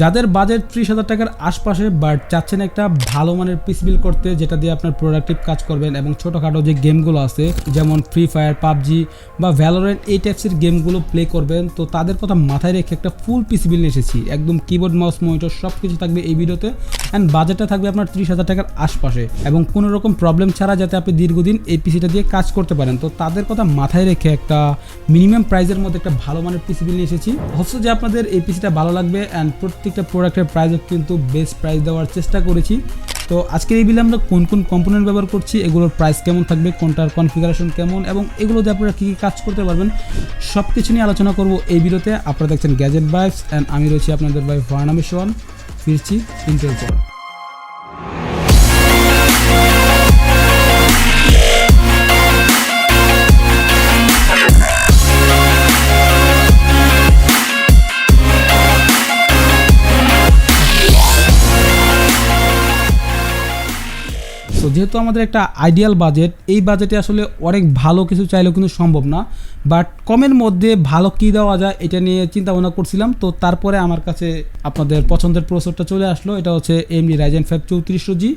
যাদের বাজেট ত্রিশ হাজার টাকার আশপাশে বাট চাচ্ছেন একটা ভালো মানের পিস বিল করতে, যেটা দিয়ে আপনার প্রোডাক্টিভ কাজ করবেন এবং ছোটোখাটো যে গেমগুলো আছে, যেমন ফ্রি ফায়ার পাবজি বা ভ্যালোরেন্ট এই টাইপসের গেমগুলো প্লে করবেন। তো তাদের কথা মাথায় রেখে একটা ফুল পিস বিল এসেছি। একদম কিবোর্ড মাউস মনিটর সব কিছু থাকবে এই ভিডিওতে অ্যান্ড বাজেটটা থাকবে আপনার ত্রিশ হাজার টাকার আশপাশে। এবং কোনো রকম প্রবলেম ছাড়া যাতে আপনি দীর্ঘদিন এই পিসিটা দিয়ে কাজ করতে পারেন। তো তাদের কথা মাথায় রেখে একটা মিনিমাম প্রাইসের মধ্যে একটা ভালো মানের পিসি নিয়ে এসেছি। হোপসো যে আপনাদের এই পিসিটা ভালো লাগবে অ্যান্ড প্রত্যেকটা প্রোডাক্টের প্রাইসও কিন্তু বেস্ট প্রাইস দেওয়ার চেষ্টা করেছি। তো আজকের এই বিলে আমরা কোন কোন কম্পোনেন্ট ব্যবহার করছি, এগুলোর প্রাইস কেমন থাকবে, কোনটার কনফিগারেশন কেমন, এবং এগুলো দিয়ে আপনারা কী কী কাজ করতে পারবেন সব কিছু নিয়ে আলোচনা করব এই ভিডিওতে আপনারা দেখছেন গ্যাজেট বাইকস অ্যান্ড আমি রয়েছি আপনাদের ভাই ফার্নামি সোয়ান ফিরছি ইন্টেল যেহেতু আমাদের একটা আইডিয়াল বাজেট এই বাজেটে আসলে অনেক ভালো কিছু চাইলেও কিন্তু সম্ভব না। বাট কমের মধ্যে ভালো কী দেওয়া যায়, এটা নিয়ে চিন্তা ভাবনা করছিলাম। তো তারপরে আমার কাছে আপনাদের পছন্দের প্রসেসরটা চলে আসলো। এটা হচ্ছে এমডি রাইজেন ফাইভ চৌত্রিশশো জি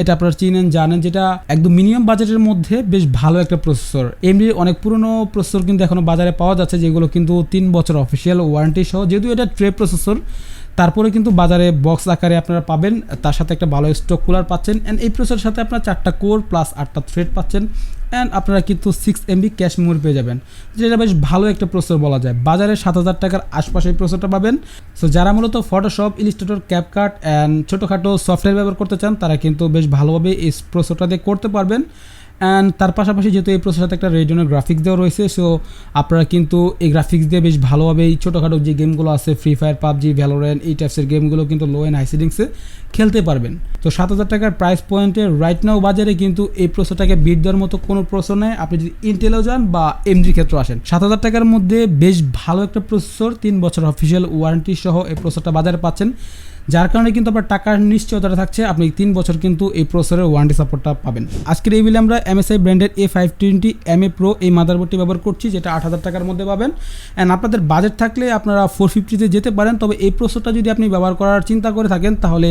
এটা আপনারা চিনেন, জানেন যেটা একদম মিনিমাম বাজেটের মধ্যে বেশ ভালো একটা প্রসেসর এমডি অনেক পুরনো প্রসেসর কিন্তু এখনও বাজারে পাওয়া যাচ্ছে, যেগুলো কিন্তু তিন বছর অফিসিয়াল ওয়ারেন্টি সহ, যেহেতু এটা ট্রে প্রসেসর তারপরে কিন্তু বাজারে বক্স আকারে আপনারা পাবেন, তার সাথে একটা ভালো স্টক কুলার পাচ্ছেন অ্যান্ড এই প্রসেসের সাথে আপনারা চারটা কোর প্লাস আটটা থ্রেড পাচ্ছেন অ্যান্ড আপনারা কিন্তু সিক্স এমবি ক্যাশ মেমোরি পেয়ে যাবেন। যেটা বেশ ভালো একটা প্রসেসর বলা যায়। বাজারে সাত হাজার টাকার আশপাশে এই প্রসেসরটা পাবেন। সো যারা মূলত ফটোশপ ইলিস্ট্রেটর ক্যাপকাট অ্যান্ড ছোটোখাটো সফটওয়্যার ব্যবহার করতে চান, তারা কিন্তু বেশ ভালোভাবে এই প্রসেসরটা দিয়ে করতে পারবেন। অ্যান্ড তার পাশাপাশি যেহেতু এই প্রসেসরটাতে একটা রেডিওনের গ্রাফিক্স দেওয়া রয়েছে সো আপনারা কিন্তু এই গ্রাফিক্স দিয়ে বেশ ভালোভাবে এই ছোটোখাটো যে গেমগুলো আছে ফ্রি ফায়ার পাবজি ভ্যালোরেন্ট এই টাইপসের গেমগুলো কিন্তু লো অ্যান্ড হাই সেটিংসে খেলতে পারবেন। তো সাত হাজার টাকার প্রাইস পয়েন্টে রাইট নাও বাজারে কিন্তু এই প্রসেসরটাকে বিট দেওয়ার মতো কোনো প্রসেসর নেই। আপনি যদি ইন্টেলেও যান বা এমজির ক্ষেত্রে আসেন। সাত হাজার টাকার মধ্যে বেশ ভালো একটা প্রসেসর তিন বছর অফিসিয়াল ওয়ারেন্টি সহ এই প্রসেসরটা বাজারে পাচ্ছেন। যার কারণে কিন্তু আপনার টাকার নিশ্চয়তা থাকছে। আপনি তিন বছর কিন্তু এই প্রসেসরের ওয়ারেন্টি সাপোর্টটা পাবেন। আজকের এই বিলে আমরা এমএসআই ব্র্যান্ডের A five twenty M A pro এই মাদারবোর্ডটি ব্যবহার করছি, যেটা আট হাজার টাকার মধ্যে পাবেন। অ্যান্ড আপনাদের বাজেট থাকলে আপনারা ফোর ফিফটিতে যেতে পারেন। তবে এই প্রসেসরটা যদি আপনি ব্যবহার করার চিন্তা করে থাকেন, তাহলে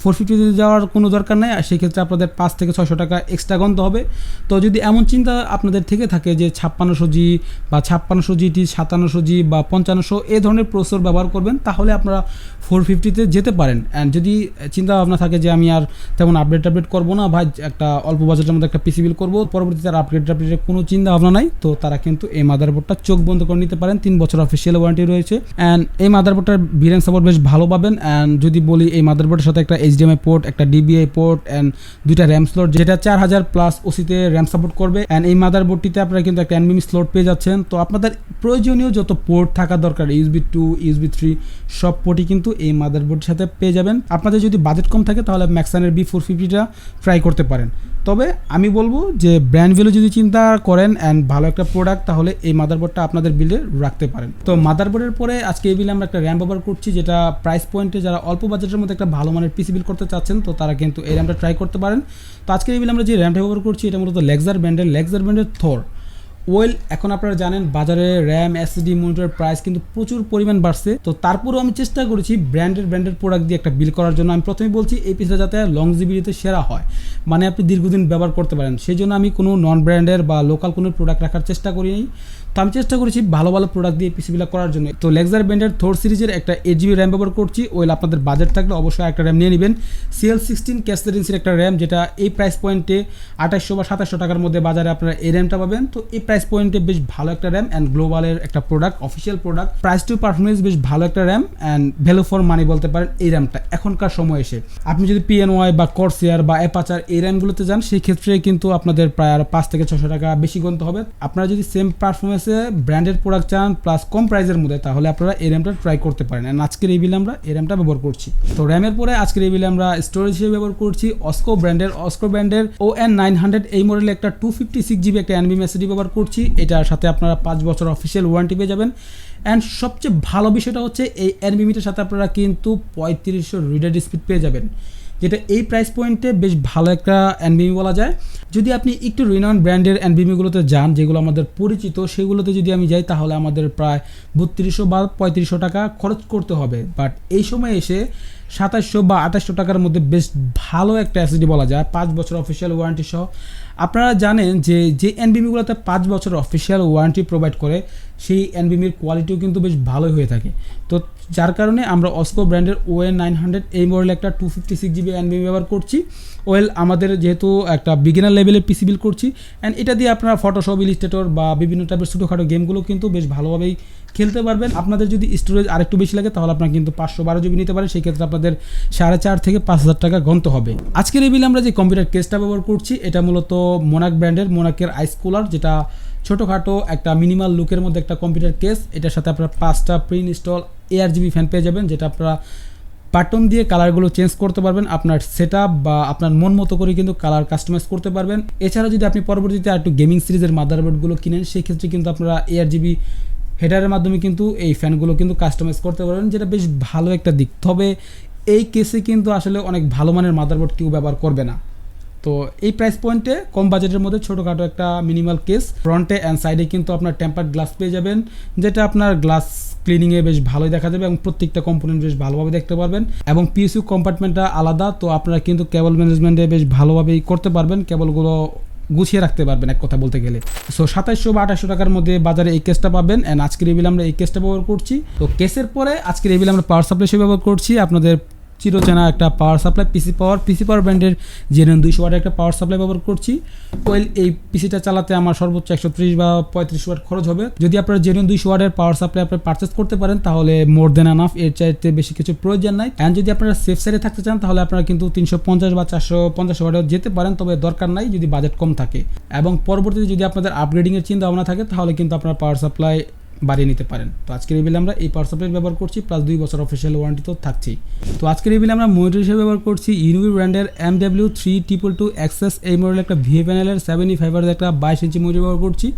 ফোর ফিফটিতে যাওয়ার কোনো দরকার নেই, আর সেক্ষেত্রে আপনাদের পাঁচ থেকে ছয়শো টাকা এক্সট্রা গন্ত হবে। তো যদি এমন চিন্তা আপনাদের থেকে থাকে যে ছাপ্পান্নশো জি বা ছাপ্পান্নশো জিটি সাতান্নশো জি বা পঞ্চান্নশো, এ ধরনের প্রসেসর ব্যবহার করবেন, তাহলে আপনারা ফোর ফিফটিতে যেতে পারেন। অ্যান্ড যদি চিন্তা ভাবনা থাকে যে আমি আর তেমন আপডেট আপডেট করব না, ভাই, একটা অল্প বাজেটের মধ্যে একটা পিসি বিল করব, পরবর্তীতে আর আপডেট আপডেটের কোনো চিন্তা ভাবনা নাই, তো তারা কিন্তু এই মাদারবোর্ডটা চোখ বন্ধ করে নিতে পারেন। তিন বছর অফিসিয়াল ওয়ারেন্টি রয়েছে। অ্যান্ড এই মাদারবোর্ডটার ভিরেন সাপোর্ট বেশ ভালো পাবেন। অ্যান্ড যদি বলি এই মাদারবোর্ডের সাথে একটা এইচডিএমআই পোর্ট একটা ডিবিআই পোর্ট অ্যান্ড দুইটা র্যাম স্লট যেটা চার হাজার প্লাস ওসিতে র্যাম সাপোর্ট করবে। অ্যান্ড এই মাদার বোর্ডটিতে আপনারা কিন্তু একটা এনবিএম স্লট পেয়ে যাচ্ছেন। তো আপনাদের প্রয়োজনীয় যত পোর্ট থাকা দরকার ইউসবি টু ইউসবি থ্রি সব পোর্টই কিন্তু এই মাদার বোর্ডের সাথে পেয়ে যাবেন। আপনাদের যদি বাজেট কম থাকে, তাহলে ম্যাক্সানের বি ফোর ফিফটিটা ট্রাই করতে পারেন। তবে আমি বলব যে ব্র্যান্ড ভ্যালু যদি চিন্তা করেন অ্যান্ড ভালো একটা প্রোডাক্ট তাহলে এই মাদারবোর্ডটা আপনাদের বিলে রাখতে পারেন। তো মাদারবোর্ডের পরে আজকে এই বিলে আমরা একটা র্যাম ব্যবহার করছি, যেটা প্রাইস পয়েন্টে যারা অল্প বাজেটের মধ্যে একটা ভালো মানের পিসি বিল করতে চাচ্ছেন, তো তারা কিন্তু এই র্যামটা ট্রাই করতে পারেন। তো আজকে এই বিলে আমরা যে র্যামটা ব্যবহার করছি, এটা মূলত লেক্সার ব্র্যান্ডের লেক্সার ব্র্যান্ডের থর ওয়েল এখন আপনারা জানেন বাজারে র্যাম এসডি মনিটরের প্রাইস কিন্তু প্রচুর পরিমাণ বাড়ছে। তো তারপরেও আমি চেষ্টা করেছি ব্র্যান্ডের ব্র্যান্ডের প্রোডাক্ট দিয়ে একটা বিল করার জন্য। আমি প্রথমে বলছি, এই পিসটা যাতে লংজিবিলিতে সেরা হয়। মানে আপনি দীর্ঘদিন ব্যবহার করতে পারেন। সেই জন্য আমি কোনো নন ব্র্যান্ডের বা লোকাল কোনো প্রোডাক্ট রাখার চেষ্টা করিনি। তো আমি চেষ্টা করেছি ভালো ভালো প্রোডাক্ট দিয়ে পিসিবিলা করার জন্য। তো লেক্সার ব্র্যান্ডের থোর সিরিজের একটা এইট জিবি র্যাম ব্যবহার করছি। ওয়েল আপনাদের বাজেট থাকলে অবশ্যই একটা র্যাম নিয়ে নেবেন। সিএল সিক্সটিন ক্যাসেটেন্সির একটা র্যাম যেটা এই প্রাইস পয়েন্টে আঠাশশো বা সাতাশশো টাকার মধ্যে বাজারে আপনারা এই র্যামটা পাবেন। তো এই প্রাইস পয়েন্টে বেশ ভালো একটা র্যাম অ্যান্ড গ্লোবালের একটা product official product price to performance বেশ ভালো একটা RAM and value for money বলতে পারেন এই র্যামটা এখনকার সময় এসে। আপনি যদি পিএনওয়াই বা কর্সিয়ার বা অ্যাপাচার এই র্যামগুলোতে যান, সেই ক্ষেত্রে কিন্তু আপনাদের প্রায় আর পাঁচ থেকে ছশো টাকা বেশি গন্ত হবে। আপনারা যদি সেম পারফরমেন্সে ব্র্যান্ডেড প্রোডাক্ট চান প্লাস কম প্রাইসের মধ্যে, তাহলে আপনারা এই র্যামটা ট্রাই করতে পারেন। অ্যান্ড আজকের এই বিলে আমরা এই র্যামটা ব্যবহার করছি। তো র্যামের পরে আজকের এই বিলে আমরা স্টোরেজ হিসেবে ব্যবহার করছি অস্কো ব্র্যান্ডের অস্কো ব্র্যান্ডের ও এন নাইন হান্ড্রেড এই মডেলের একটা টু ফিফটি সিক্স জিবি একটা এনবি মেসিডি ব্যবহার করছি। এটার সাথে আপনারা পাঁচ বছর অফিসিয়াল ওয়ারেন্টি পেয়ে যাবেন। অ্যান্ড সবচেয়ে ভালো বিষয়টা হচ্ছে, এই এনবিমিটার সাথে আপনারা কিন্তু পঁয়ত্রিশশো রিডার স্পিড পেয়ে যাবেন। যেটা এই প্রাইস পয়েন্টে বেশ ভালো একটা এনবিমি বলা যায়। যদি আপনি একটু রিনাউন্ড ব্র্যান্ডের এনবিমিগুলোতে যান, যেগুলো আমাদের পরিচিত, সেগুলোতে যদি আমি যাই, তাহলে আমাদের প্রায় বত্রিশশো বা পঁয়ত্রিশশো টাকা খরচ করতে হবে। বাট এই সময় এসে সাতাশশো বা আঠাশশো টাকার মধ্যে বেশ ভালো একটা অ্যাসিডি বলা যায়, পাঁচ বছর অফিসিয়াল ওয়ারেন্টি সহ। আপনারা জানেন যে যে এনবিমিগুলোতে পাঁচ বছর অফিসিয়াল ওয়ারেন্টি প্রোভাইড করে, সেই এনবিমির কোয়ালিটিও কিন্তু বেশ ভালোই হয়ে থাকে। তো যার কারণে আমরা অস্কো ব্র্যান্ডের ওএন নাইন হান্ড্রেড এই মডেল একটা টু ফিফটি সিক্স জিবি এনবিমি ব্যবহার করছি। ওয়েল আমাদের যেহেতু একটা বিগিনার লেভেলের পিসি বিল করছি অ্যান্ড এটা দিয়ে আপনারা ফটোশপ ইলিস্ট্রেটর বা বিভিন্ন টাইপের ছোটোখাটো গেমগুলো কিন্তু বেশ ভালোভাবেই খেলতে পারবেন। আপনাদের যদি স্টোরেজ আরেকটু বেশি লাগে, তাহলে আপনার কিন্তু পাঁচশো বারো জিবি নিতে পারেন। সেই ক্ষেত্রে আপনাদের সাড়ে চার থেকে পাঁচ হাজার টাকা গন্ত হবে। আজকের এই বিলে আমরা যে কম্পিউটার কেসটা ব্যবহার করছি, এটা মূলত মোনাক ব্র্যান্ডের মোনাকের আইস কুলার যেটা ছোটোখাটো একটা মিনিমাল লুকের মধ্যে একটা কম্পিউটার কেস এটার সাথে আপনারা পাঁচটা pre install A R G B fan পেয়ে যাবেন, যেটা আপনারা বাটন দিয়ে কালারগুলো চেঞ্জ করতে পারবেন, আপনার সেট বা আপনার মন মতো করে কিন্তু কালার কাস্টমাইজ করতে পারবেন। এছাড়া যদি আপনি পরবর্তীতে আর একটু গেমিং সিরিজের মাদারবোর্ডগুলো কিনেন সেই ক্ষেত্রে কিন্তু আপনারা এআর জিবি হেডারের মাধ্যমে কিন্তু এই ফ্যানগুলো কিন্তু কাস্টমাইজ করতে পারবেন, যেটা বেশ ভালো একটা দিক। তবে এই কেসে কিন্তু আসলে অনেক ভালো মানের মাদারবোর্ড কেউ ব্যবহার করবে না। তো এই প্রাইস পয়েন্টে কম বাজেটের মধ্যে ছোটোখাটো একটা মিনিমাল কেস ফ্রন্টে অ্যান্ড সাইডে কিন্তু আপনার টেম্পার্ড গ্লাস পেয়ে যাবেন, যেটা আপনার গ্লাস ক্লিনিংয়ে বেশ ভালোই দেখা যাবে এবং প্রত্যেকটা কম্পোনেন্ট বেশ ভালোভাবে দেখতে পারবেন এবং পিএসইউ কম্পার্টমেন্টটা আলাদা, তো আপনারা কিন্তু কেবল ম্যানেজমেন্টে বেশ ভালোভাবেই করতে পারবেন কেবলগুলো গুছিয়ে রাখতে পারবেন এক কথা বলতে গেলে। সো সাতাইশশো বা আঠাশশো টাকার মধ্যে বাজারে এই কেসটা পাবেন অ্যান্ড আজকের এই বিল আমরা এই কেসটা ব্যবহার করছি। তো কেসের পরে আজকের এই বিল আমরা পাওয়ার সাপ্লাই ব্যবহার করছি। আপনাদের চিরচেনা একটা পাওয়ার সাপ্লাই পিসি পাওয়ার পিসি পাওয়ার ব্র্যান্ডের জেনেন দুইশো ওয়াটের একটা পাওয়ার সাপ্লাই ব্যবহার করছি। ওয়েল এই পিসিটা চালাতে আমার সর্বোচ্চ একশো ত্রিশ বা পঁয়ত্রিশ ওয়াট খরচ হবে। যদি আপনারা জেনুইন দুইশো ওয়াটের পাওয়ার সাপ্লাই আপনি পারচেস করতে পারেন, তাহলে মোর দেন আনাফ এর চাইতে বেশি কিছু প্রয়োজন নাই। অ্যান্ড যদি আপনারা সেফ সাইডে থাকতে চান, তাহলে আপনারা কিন্তু তিনশো পঞ্চাশ বা চারশো পঞ্চাশ ওয়াটে যেতে পারেন, তবে দরকার নাই যদি বাজেট কম থাকে। এবং পরবর্তীতে যদি আপনাদের আপগ্রেডিংয়ের চিন্তা ভাবনা থাকে, তাহলে কিন্তু আপনার পাওয়ার সাপ্লাই বাড়িয়ে নিতে পারেন। তো আজকের এই বিলে আমরা এই পাওয়ার সাপ্লাই ব্যবহার করছি প্লাস দুই বছর অফিসিয়াল ওয়ারেন্টি তো থাকছেই। তো আজকের এই বিলে আমরা মনিটর হিসেবে ব্যবহার করছি ইউনিভি ব্র্যান্ডের M W three triple two access এই মডেলের একটা ভিএ প্যানেলের সেভেন ফাইভারের একটা বাইশ ইঞ্চি মনিটর ব্যবহার করছি।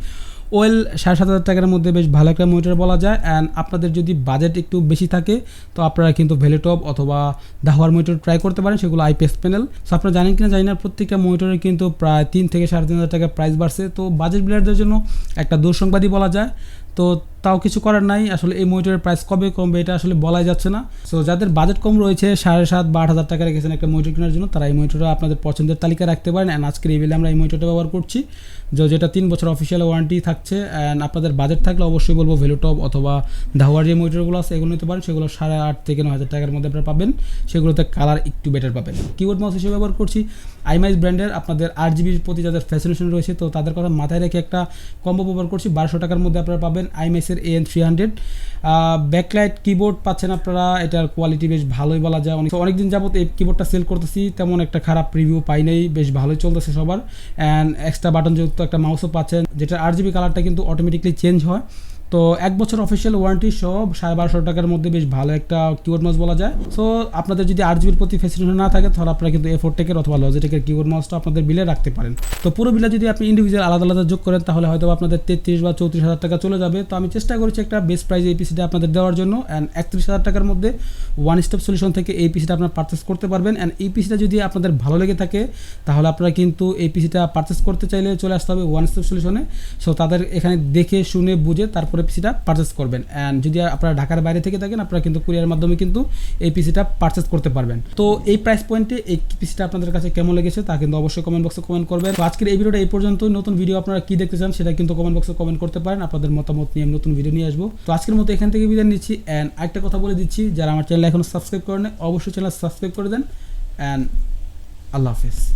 ওয়েল সাড়ে সাত হাজার টাকার মধ্যে বেশ ভালো একটা মনিটর বলা যায় অ্যান্ড আপনাদের যদি বাজেট একটু বেশি থাকে, তো আপনারা কিন্তু ভেলেটপ অথবা দাহওয়ার মনিটর ট্রাই করতে পারেন, সেগুলো আইপিএস প্যানেল সো আপনারা জানেন কিনা জানি না, প্রত্যেকটা মনিটরের কিন্তু প্রায় তিন থেকে সাড়ে তিন হাজার টাকা প্রাইস বাড়ছে। তো বাজেট বিলিয়ারদের জন্য একটা দুঃসংবাদই বলা যায় তো তাও কিছু করার নাই। আসলে এই মনিটরের প্রাইস কবে কমবে এটা আসলে বলাই যাচ্ছে না। সো যাদের বাজেট কম রয়েছে, সাড়ে সাত বা আট হাজার টাকা রেখেছেন একটা মনিটর কেনার জন্য, তারা এই মনিটরটা আপনাদের পছন্দের তালিকা রাখতে পারেন। অ্যান্ড আজকের এই আমরা এই মনিটরটা ব্যবহার করছি। যে, যেটা তিন বছর অফিসিয়াল ওয়ারেন্টি থাকছে অ্যান্ড আপনাদের বাজেট থাকলে অবশ্যই বলব ভেলোটপ অথবা ধাওয়ার যে মনিটরগুলো আছে, এগুলো নিতে পারেন। সেগুলো সাড়ে আট থেকে নয় হাজার টাকার মধ্যে আপনারা পাবেন। সেগুলোতে কালার একটু বেটার পাবেন। কিবোর্ড মাউস হিসেবে ব্যবহার করছি। আইমাইজ ব্র্যান্ডের আপনাদের আট জিবির প্রতি যাদের ফ্যাসিনেশন রয়েছে, তো তাদের কথা মাথায় রেখে একটা কম্বো ব্যবহার করছি। বারোশো টাকার মধ্যে আপনারা পাবেন। আইমাইসের N three hundred backlight keyboard পাচ্ছেন আপনারা, এটার কোয়ালিটি বেশ ভালোই বলা যায়। অনেক অনেকদিন যাবত এই কিবোর্ডটা সেল করতেছি, তেমন একটা খারাপ রিভিউ পাই নাই, বেশ ভালোই চলতেছে সবার। অ্যান্ড এক্সট্রা বাটনযুক্ত একটা মাউসও পাচ্ছেন যেটা আর জিবি কালারটা কিন্তু অটোমেটিকলি চেঞ্জ হয়। তো এক বছর অফিসিয়াল ওয়ারেন্টি সহ সাড়ে বারোশো টাকার মধ্যে বেশ ভালো একটা কিবোর্ড মাউস বলা যায়। সো আপনাদের যদি আট জিবির প্রতি ফেসিলিটি না থাকে, তাহলে আপনারা কিন্তু এফোর টেকের অথবা লজিটেকের কিবোর্ড মাউসটা আপনাদের বিলে রাখতে পারেন। তো পুরো বিলে যদি আপনি ইন্ডিভিজুয়াল আলাদা আলাদা যোগ করেন, তাহলে হয়তো আপনাদের তেত্রিশ বা চৌত্রিশ হাজার টাকা চলে যাবে। তো আমি চেষ্টা করেছি একটা বেস্ট প্রাইস এই পিসিটা আপনাদের দেওয়ার জন্য। অ্যান্ড একত্রিশ হাজার টাকার মধ্যে ওয়ান স্টেপ সলিউশন থেকে এই পিসিটা আপনারা পারচেস করতে পারবেন। অ্যান্ড এই পিসিটা যদি আপনাদের ভালো লেগে থাকে, তাহলে আপনারা কিন্তু এই পিসিটা পারচেস করতে চাইলে চলে আসতে হবে ওয়ান স্টেপ সলিউশনে সো তাদের এখানে দেখে, শুনে, বুঝে, তারপরে পিসিটা পারচেস করবেন। অ্যান্ড যদি আপনারা ঢাকার বাইরে থেকে থাকেন, আপনারা কিন্তু কুরিয়ার মাধ্যমে কিন্তু এই পিসিটা পারচেস করতে পারবেন। তো এই প্রাইস পয়েন্টে এই পিসিটা আপনাদের কাছে কেমন লেগেছে তা কিন্তু অবশ্যই কমেন্ট বক্সে কমেন্ট করবেন। তো আজকের এই ভিডিওটা এই পর্যন্ত নতুন ভিডিও আপনারা কি দেখতে চান সেটা কিন্তু কমেন্ট বক্সে কমেন্ট করতে পারেন। আপনাদের মতামত নিয়ে নতুন ভিডিও নিয়ে আসব। তো আজকের মতো এখান থেকে বিদায় নিচ্ছি। অ্যান্ড আরেকটা কথা বলে দিচ্ছি, যারা আমার চ্যানেল এখনও সাবস্ক্রাইব করেন অবশ্যই চ্যানেল সাবস্ক্রাইব করে দেন। অ্যান্ড আল্লাহ হাফিজ।